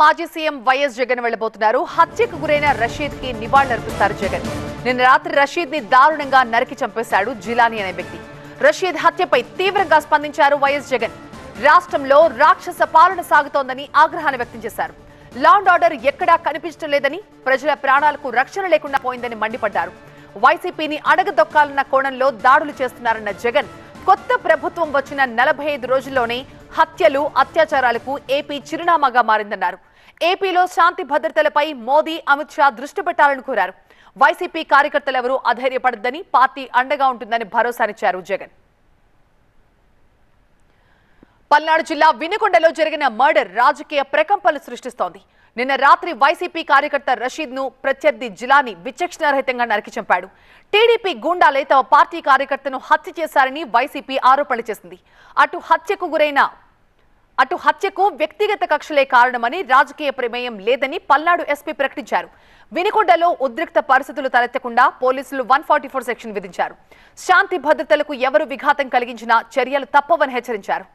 మాజీ CM YS Jagan వెళ్ళబోతున్నారు హత్యకు గురైన రషీద్కి నివాళులర్పిస్తారు జగన్. నిన్న రాత్రి రషీద్ని దారుణంగా నరికి చంపేశాడు జిలానీ అనే వ్యక్తి. రషీద్ హత్యపై తీవ్రంగా స్పందించారు వైఎస్ జగన్. రాష్ట్రంలో రాక్షస పాలన సాగుతోందని ఆగ్రహాన్ని వ్యక్తం చేశారు. లాండ్ ఆర్డర్ ఎక్కడా కనిపించడం లేదని ప్రజల ప్రాణాలకు రక్షణ లేకుండా పోయిందని మండిపడ్డారు. వైసీపీని అడగదొక్కాలన్న కోణంలో దాడులు చేస్తున్నారన్న జగన్ కొత్త ప్రభుత్వం వచ్చిన నలభై ఐదు రోజుల్లోనే హత్యలు అత్యాచారాలకు ఏపీ చిరునామాగా మారిందన్నారు. ఏపీలో శాంతి భద్రతలపై మోదీ అమిత్ షా దృష్టి పెట్టాలని కోరారు. వైసీపీ కార్యకర్తలెవరూ అధైర్యపడద్దని పార్టీ అండగా ఉంటుందని భరోసానిచ్చారు జగన్. పల్నాడు జిల్లా వినుకొండలో జరిగిన మర్డర్ రాజకీయ ప్రకంపనలు సృష్టిస్తోంది. నిన్న రాత్రి వైసీపీ కార్యకర్త రషీద్ను ప్రత్యర్థి జిలాని విచక్షణారహితంగా నరికి చంపాడు. టీడీపీ గూండాలే తమ పార్టీ కార్యకర్తను హత్య చేశారని వైసీపీ ఆరోపణలు చేసింది. అటు హత్యకు గురైన అటు హత్యకు వ్యక్తిగత కక్షలే కారణమని రాజకీయ ప్రమేయం లేదని పల్నాడు ఎస్పీ ప్రకటించారు. వినికొండలో ఉద్రిక్త పరిస్థితులు తలెత్తకుండా పోలీసులు వన్ ఫార్టీ ఫోర్ సెక్షన్ విధించారు. శాంతి భద్రతలకు ఎవరు విఘాతం కలిగించినా చర్యలు తప్పవని హెచ్చరించారు.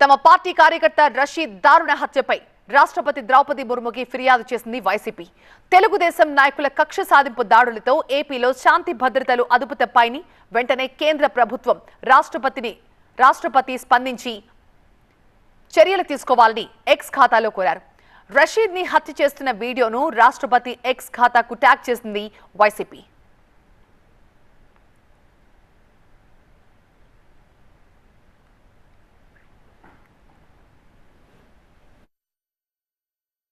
తమ పార్టీ కార్యకర్త రషీద్ దారుణ హత్యపై రాష్ట్రపతి ద్రౌపది ముర్ముకి ఫిర్యాదు చేసింది వైసీపీ. తెలుగుదేశం నాయకుల కక్ష సాధింపు దాడులతో ఏపీలో శాంతి భద్రతలు అదుపు తప్పాయని వెంటనే కేంద్ర ప్రభుత్వం రాష్ట్రపతిని రాష్ట్రపతి స్పందించి చర్యలు తీసుకోవాలని ఎక్స్ ఖాతాలో కోరారు. రషీద్ని హత్య చేస్తున్న వీడియోను రాష్ట్రపతి ఎక్స్ ఖాతాకు ట్యాగ్ చేసింది వైసీపీ.